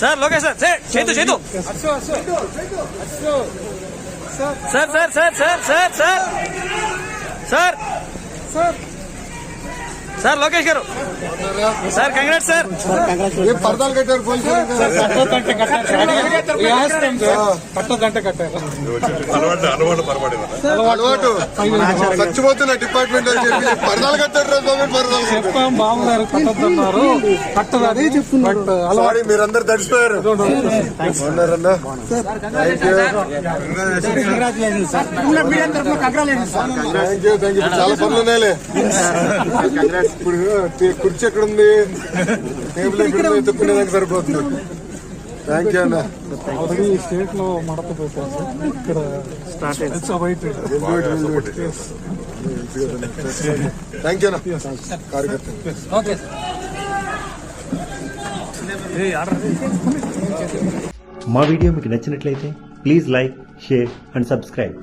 Sir Lokesh sir sir చేతు చేతు. Sir sir sir sir sir sir sir. Sir. Sir Lokesh garu. Sir congrats sir. పర్దాలు కట్టారు అలవాటు చచ్చిపోతున్న department పర్దాలు కట్టారు బాగున్నారు కట్టద్దన్నారు. కట్టదని చెప్తున్నారు అలాగే మీరందరు తడిచిపోయారు చాలా పనులు ఉన్నాయిలే. ఇప్పుడు టే- కుర్చీ ఎక్కడ ఉంది టేబుల్ ఎక్కడ ఉంది ఎత్తుక్కునేదానికి సరిపోతుంది. థ్యాంక్ యూ అన్న. ఆల్రెడీ స్టేట్లో మడత పెట్టారు. సార్. ఇక్కడ start it's awaited thank you అన్న. కార్యకర్త. ఓకే మా వీడియో మీకు నచ్చినట్లయితే please like share and subscribe.